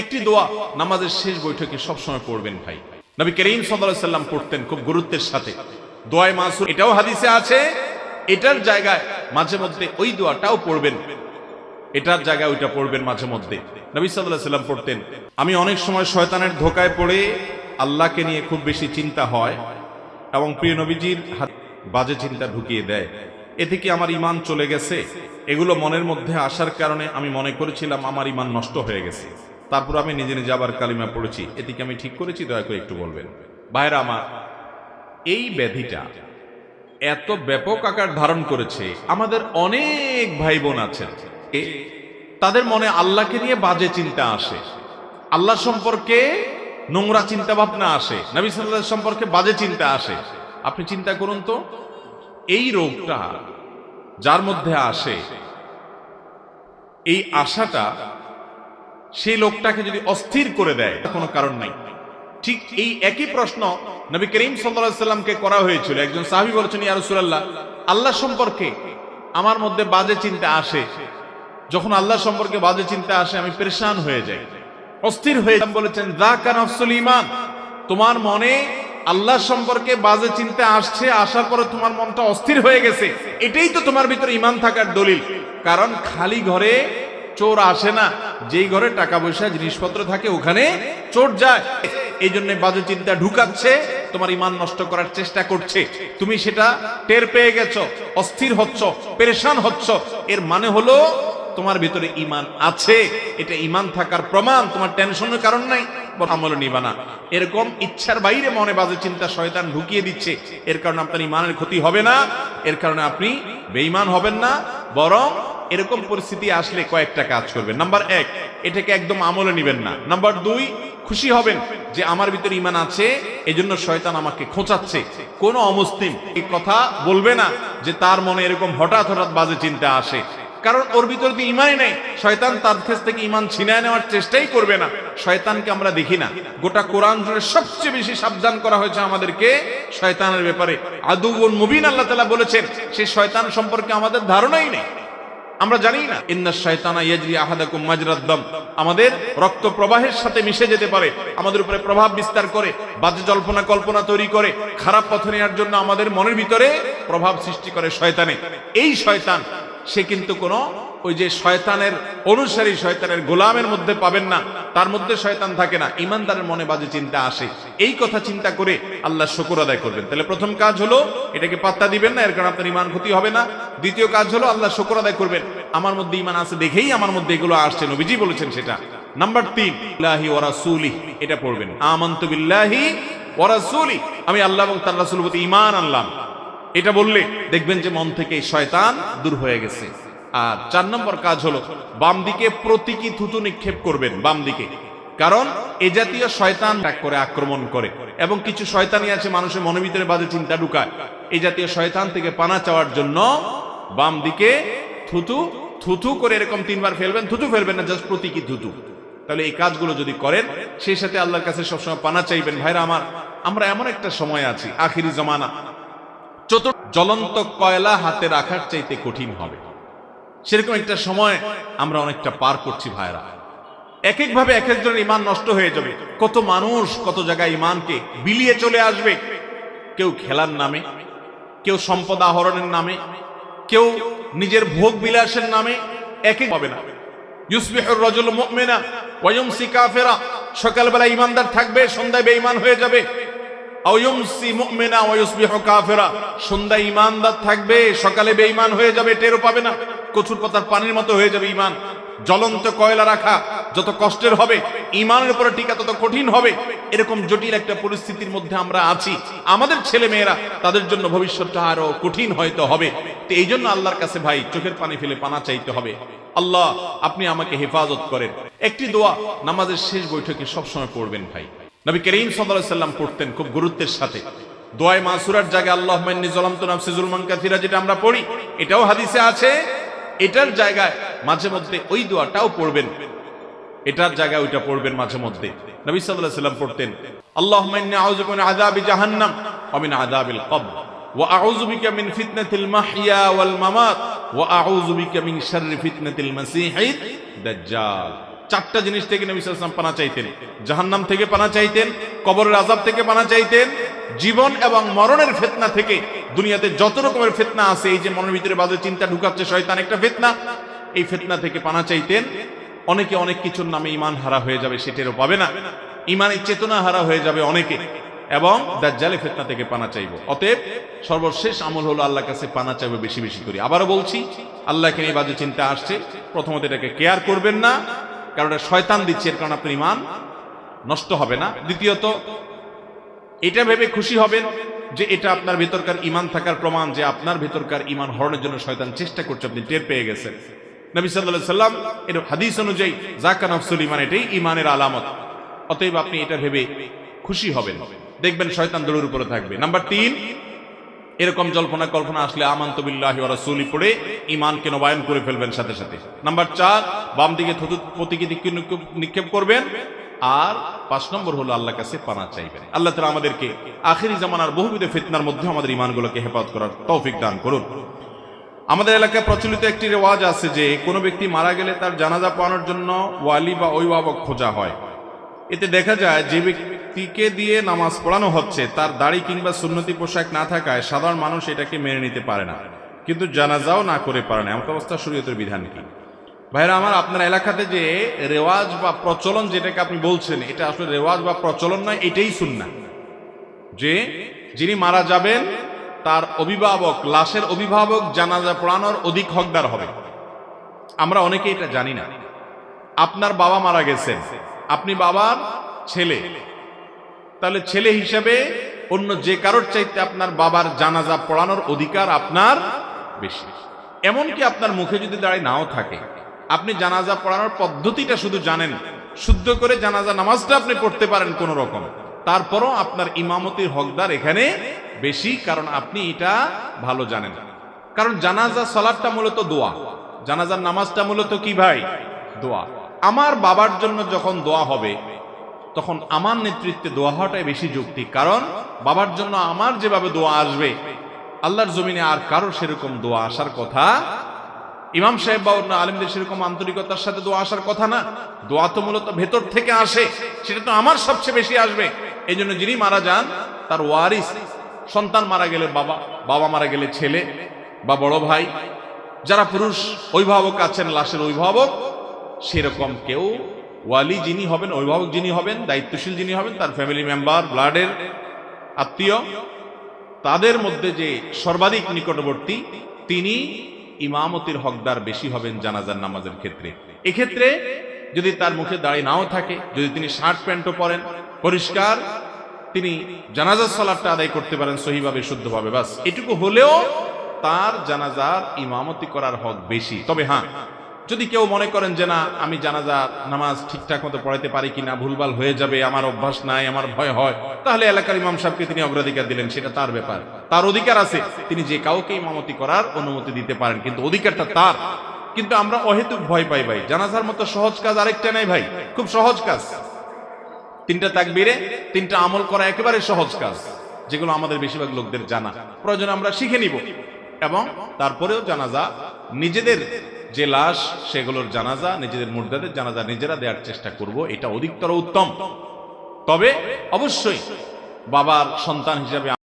একটি দোয়া নামাজের শেষ বৈঠকে সবসময় পড়বেন ভাই। নবী করিম সাল্লাম পড়তেন খুব গুরুত্বের সাথে। দোয়ায় মাসুর, এটাও হাদিসে আছে, এটার জায়গায় মাঝে মধ্যে ওই দোয়াটাও পড়বেন। এটার জায়গায় ওইটা পড়বেন মাঝে মধ্যে। নবী সাল্লাম পড়তেন, আমি অনেক সময় শয়তানের ধোকায় পড়ে আল্লাহকে নিয়ে খুব বেশি চিন্তা হয় এবং প্রিয় নবীজির বাজে চিন্তা ঢুকিয়ে দেয়। এ থেকে আমার ইমান চলে গেছে। এগুলো মনের মধ্যে আসার কারণে আমি মনে করেছিলাম আমার ইমান নষ্ট হয়ে গেছে। তারপর আমি নিজে নিজে আবার কালিমা পড়েছি। এতে কি আমি ঠিক করেছি, দয়া করে একটু বলবেন। ভাইরা আমার এই ব্যাধিটা এত ব্যাপক আকার ধারণ করেছে, আমাদের অনেক ভাই বোন আছেন তাদের মনে আল্লাহকে নিয়ে বাজে চিন্তা আসে। আল্লাহ সম্পর্কে নোংরা চিন্তা ভাবনা আসে, নবী সাল্লাহ সম্পর্কে বাজে চিন্তা আসে। আপনি চিন্তা করুন তো, এই রোগটা যার মধ্যে আসে, এই আশাটা সেই লোকটাকে যদি অস্থির করে দেয় কোনো কারণ নাই। ঠিক এই একই প্রশ্ন নবী করিম সাল্লামকে করা হয়েছিল। একজন সাহাবী বলেছেন, ইয়া রাসূলুল্লাহ, আল্লাহ সম্পর্কে আমার মধ্যে বাজে চিন্তা আসে। যখন আল্লাহ সম্পর্কে বাজে চিন্তা আসে, আমি পরেশান হয়ে যাই। অস্থির হয়ে বলেছেন, যাকা নফসুল ঈমান, তোমার মনে আল্লাহ সম্পর্কে বাজে চিন্তা আসছে, আসার পরে তোমার মনটা অস্থির হয়ে গেছে। এটাই তো তোমার ভিতরে ইমান থাকার দলিল। কারণ খালি ঘরে চোর আসে না। যেই ঘরে টাকা পয়সা, জিনিসপত্র থাকে, ওখানে চোর যায়। এই জন্য বাজে চিন্তা ঢুকাচ্ছে, তোমার ইমান নষ্ট করার চেষ্টা করছে। তুমি সেটা টের পেয়ে গেছো, অস্থির হচ্ছ, পেরেশান হচ্ছ। এর মানে হলো, তোমার ভিতরে ইমান আছে। এটা ইমান থাকার প্রমাণ, তোমার টেনশনের কারণ নাই। আমল নিবা না। এরকম ইচ্ছার বাইরে মনে বাজে চিন্তা শয়তান ঢুকিয়ে দিচ্ছে। এর কারণে আপনার ইমানের ক্ষতি হবে না। এর কারণে আপনি বেঈমান হবেন না। বরং এরকম পরিস্থিতি আসলে কয়েকটা কাজ করবেন। নাম্বার এক, এটাকে একদম আমলে নিবেন না। নাম্বার দুই, খুশি হবেন যে আমার ভিতরে ইমান আছে, এজন্য শয়তান আমাকে খোঁচাচ্ছে। কোন অমুসলিম এই কথা বলবে না যে তার মনে এরকম হঠাৎ হঠাৎ বাজে চিন্তা আসে। কারণ ওর ভিতরে তো ইমানই নেই। শয়তান তার কাছ থেকে ইমান ছিনায় নেওয়ার চেষ্টাই করবে না। শয়তানকে আমরা দেখি না। গোটা কোরআন জুড়ে সবচেয়ে বেশি সাবধান করা হয়েছে আমাদেরকে শয়তানের ব্যাপারে। আদুবন মুবিন আল্লাহ তালা বলেছেন সেই শয়তান সম্পর্কে আমাদের ধারণাই নেই। আমরা জানি না। ইন্না শয়তানা ইয়াজরি আহাদাকুম মাজরাদ্দাম আমাদের রক্ত প্রবাহের সাথে মিশে যেতে পারে। আমাদের উপরে প্রভাব বিস্তার করে, বাজে জল্পনা কল্পনা তৈরি করে, খারাপ পথে নেওয়ার জন্য আমাদের মনের ভিতরে প্রভাব সৃষ্টি করে শয়তানে। এই শয়তান সে কিন্তু কোনো ওই যে শয়তানের অনুসারী, শয়তানের গোলামের মধ্যে পাবেন না। তার মধ্যে শয়তান থাকে না। ইমানদারের মনে বাজে চিন্তা আসে। এই কথা চিন্তা করে আল্লাহ শুকর আদায় করবেন। তাহলে প্রথম কাজ হলো, এটাকে পাত্তা দিবেন না, এর কারণে আপনার ইমান ক্ষতি হবে না। দ্বিতীয় কাজ হলো, আল্লাহ শুকর আদায় করবেন। আমার মধ্যে ইমান আছে দেখেই আমার মধ্যে এগুলো আসছে, নবীজি বলেছেন সেটা। নাম্বার তিন ওয়া এটা পড়বেন। আমান্তু ওয়া আমি আল্লাহ এবং তার রাসূলের প্রতি ঈমান আনলাম। এটা বললে? দেখবেন যে মন থেকে শয়তান দূর হয়ে গেছে। আর চার নম্বর কাজ হলো, বাম দিকে প্রতীকী থুতু নিক্ষেপ করবেন, বাম দিকে। কারণ এ জাতীয় শয়তান ত্যাগ করে আক্রমণ করে। এবং কিছু শয়তানি আছে, মানুষের মনের ভিতরে বাজে চিন্তা ঢুকায়। এই জাতীয় শয়তান থেকে পানা চাওয়ার জন্য বাম দিকে থুতু থুতু করে এরকম তিনবার ফেলবেন, থুতু ফেলবেন না, জাস্ট প্রতীকী থুতু। তাহলে এই কাজগুলো যদি করেন, সেই সাথে আল্লাহর কাছে সবসময় পানা চাইবেন, ভাইরা আমার, আমরা এমন একটা সময় আছি, আখিরি জমানা। চতুর্থ জ্বলন্ত কয়লা হাতে রাখার চাইতে কঠিন হবে। সেরকম একটা সময় আমরা অনেকটা পার করছি ভাইরা এক একভাবে এক একজনের ইমান নষ্ট হয়ে যাবে। কত মানুষ কত জায়গায় ইমানকে বিলিয়ে চলে আসবে। কেউ খেলার নামে, কেউ সম্পদ আহরণের নামে, কেউ নিজের ভোগ বিলাসের নামে এক এক হবে না। ইউসবিহুর রজুল মুমিনা ওয়ায়ুমসি কাফেরা সকালবেলা ইমানদার থাকবে, সন্ধ্যায় বেঈমান হয়ে যাবে। সন্ধ্যায় ঈমানদার থাকবে, সকালে বেঈমান হয়ে যাবে, টেরও পাবে না। কচুর পানির মতো হয়ে যাবে ঈমান। জ্বলন্ত কয়লা রাখা, যত কষ্টের হবে টিকা তত কঠিন হবে। এরকম জটিল একটা পরিস্থিতির মধ্যে আমরা আছি। আমাদের ছেলে মেয়েরা তাদের জন্য ভবিষ্যৎটা আরও কঠিন হয়তো হবে। তো এই জন্য আল্লাহর কাছে ভাই, চোখের পানি ফেলে পানা চাইতে হবে। আল্লাহ, আপনি আমাকে হেফাজত করেন। একটি দোয়া, নামাজের শেষ বৈঠকে সবসময় পড়বেন ভাই। নবী করিম সাল্লাম পড়তেন খুব গুরুত্বের সাথে। দোয়ায় মাসুরার জায়গায় আল্লাহ মান্নি জলাম তো নাফসি জুলমান কাথিরা যেটা আমরা পড়ি, এটাও হাদিসে আছে। এটার জায়গায় মাঝে মধ্যে ওই দোয়াটাও পড়বেন। এটার জায়গায় ওইটা পড়বেন মাঝে মধ্যে। নবী আলাইহি সাল্লাম পড়তেন আল্লাহ ইন্নী আউযু বিকা মিন আযাবি জাহান্নাম ওয়া মিন আযাবিল কবর ওয়া আউযু বিকা মিন ফিতনাতিল মাহইয়া ওয়াল মামাত ওয়া আউযু বিকা মিন চারটা জিনিস থেকে নবী সাল্লাম পানা চাইতেন। জাহান্নাম থেকে পানা চাইতেন, কবরের আজাব থেকে পানা চাইতেন, জীবন এবং মরণের ফেতনা থেকে দুনিয়াতে যত রকমের ফেতনা আছে, এই যে মনের ভিতরে বাজে চিন্তা ঢুকাচ্ছে, শয়তান একটা ফেতনা, এই ফেতনা থেকে পানা চাইতেন। অনেকে অনেক কিছুর নামে ইমান হারা হয়ে যাবে, সেটারও পাবে না। ইমানের চেতনা হারা হয়ে যাবে অনেকে। এবং দাজ্জালে ফেতনা থেকে পানা চাইব। অতএব সর্বশেষ আমল হলো আল্লাহর কাছে পানা চাইব বেশি বেশি করি। আবারও বলছি, আল্লাহকে নিয়ে বাজে চিন্তা আসছে। প্রথমত এটাকে কেয়ার করবেন না। কারণ এটা শয়তান দিচ্ছে, এর কারণে আপনার ইমান নষ্ট হবে না। দ্বিতীয়ত, এটা ভেবে খুশি হবেন যে এটা আপনার ভেতরকার ইমান থাকার প্রমাণ, যে আপনার ভেতরকার ইমান হরণের জন্য শয়তান চেষ্টা করছে, আপনি টের পেয়ে গেছেন। নবী সাল্লাহ সাল্লাম এর হাদিস অনুযায়ী জাকা নফসুল ইমান এটাই ইমানের আলামত। অতএব আপনি এটা ভেবে খুশি হবেন। দেখবেন শয়তান দৌড়ের উপরে থাকবে। নাম্বার তিন এরকম জল্পনা কল্পনা আসলে আমান্ত বিল্লাহি ওয়া রাসূলি পড়ে ঈমানকে নবায়ন করে ফেলবেন সাথে সাথে। নাম্বার চার, বাম দিকে থুতু প্রতীকী নিক্ষেপ- করবেন। আর পাঁচ নম্বর হলো আল্লাহর কাছে পানা চাইবেন। আল্লাহ তাআলা আমাদেরকে আখেরি জামানার বহুবিধ ফিতনার মধ্যে আমাদের ঈমানগুলোকে হেফাজত করার তৌফিক দান করুন। আমাদের এলাকায় প্রচলিত একটি রেওয়াজ আছে যে, কোনো ব্যক্তি মারা গেলে তার জানাজা পাওয়ানোর জন্য ওয়ালি বা অভিভাবক খোঁজা হয়। এতে দেখা যায় যে ব্যক্তিকে দিয়ে নামাজ পড়ানো হচ্ছে, তার দাড়ি কিংবা সুন্নতি পোশাক না থাকায় সাধারণ মানুষ এটাকে মেনে নিতে পারে না। কিন্তু জানাজাও না করে পারে না, এমন অবস্থা শরীয়তের বিধান কি? ভাইরা, আমার আপনার এলাকাতে যে রেওয়াজ বা প্রচলন যেটাকে আপনি বলছেন, এটা আসলে রেওয়াজ বা প্রচলন নয়, এটাই শুননা যে যিনি মারা যাবেন, তার অভিভাবক, লাশের অভিভাবক, জানাজা পড়ানোর অধিক হকদার হবে। আমরা অনেকে এটা জানি না। আপনার বাবা মারা গেছেন, আপনি বাবার ছেলে তাহলে ছেলে হিসেবে অন্য যে কারোর চাইতে আপনার বাবার জানাজা পড়ানোর অধিকার আপনার বেশি। এমনকি আপনার মুখে যদি দাঁড়িয়ে নাও থাকে, আপনি জানাজা পড়ানোর পদ্ধতিটা শুধু জানেন, শুদ্ধ করে জানাজা নামাজটা আপনি পড়তে পারেন কোন রকম। তারপরও আপনার ইমামতির হকদার এখানে বেশি, কারণ আপনি এটা ভালো জানেন। কারণ জানাজা সলাদটা মূলত দোয়া, জানাজার নামাজটা মূলত কি ভাই? দোয়া। আমার বাবার জন্য যখন দোয়া হবে তখন আমার নেতৃত্বে দোয়া হওয়াটাই বেশি যুক্তি। কারণ বাবার জন্য আমার যেভাবে দোয়া আসবে, আল্লাহর জমিনে আর কারও সেরকম দোয়া আসার কথা, ইমাম সাহেব বা অন্য আলিমদের সেরকম আন্তরিকতার সাথে দোয়া আসার কথা না। দোয়া তো মূলত ভেতর থেকে আসে, সেটা তো আমার সবচেয়ে বেশি আসবে। এই জন্য যিনি মারা যান, তার ওয়ারিস, সন্তান মারা গেলে বাবা বাবা মারা গেলে ছেলে বা বড় ভাই। যারা পুরুষ, অভিভাবক আছেন, লাশের অভিভাবক, সেরকম কেউ ওয়ালি যিনি হবেন, অভিভাবক যিনি হবেন, দায়িত্বশীল যিনি হবেন, তার ফ্যামিলি মেম্বার ব্লাডের আত্মীয়, তাদের মধ্যে যে সর্বাধিক নিকটবর্তী, তিনি ইমামতির হকদার বেশি হবেন জানাজার নামাজের ক্ষেত্রে। এক্ষেত্রে যদি তার মুখে দাঁড়িয়ে নাও থাকে, যদি তিনি শার্ট প্যান্টও পরেন, পরিষ্কার, তিনি জানাজার সালাদটা আদায় করতে পারেন সহিভাবে, শুদ্ধভাবে বাস এটুকু হলেও তার জানাজার ইমামতি করার হক বেশি। তবে হ্যাঁ যদি কেউ মনে করেন যে না, আমি জানাজা, নামাজ ঠিকঠাক মতো পড়াইতে পারি কিনা, ভুলভাল হয়ে যাবে, আমার অভ্যাস নাই, আমার ভয় হয়, তাহলে এলাকার ইমাম সাহেবকে তিনি অগ্রাধিকার দিলেন, সেটা তার ব্যাপার। তার অধিকার আছে, তিনি যে কাউকে ইমামতি করার অনুমতি দিতে পারেন, কিন্তু অধিকারটা তার। কিন্তু আমরা অহেতুক ভয় পাই ভাই, জানাজার মতো সহজ কাজ আরেকটা নাই ভাই, খুব সহজ কাজ। তিনটা তাকবীরে, তিনটা আমল করা একেবারে সহজ কাজ, যেগুলো আমাদের বেশিরভাগ লোকদের জানা। প্রয়োজন আমরা শিখে নিব, এবং তারপরেও জানাজা নিজেদের যে লাশ, সেগুলোর জানাজা, নিজেদের মুর্দাদের জানাজা নিজেরা দেওয়ার চেষ্টা করব, এটা অধিকতর উত্তম। তবে অবশ্যই বাবার সন্তান হিসাবে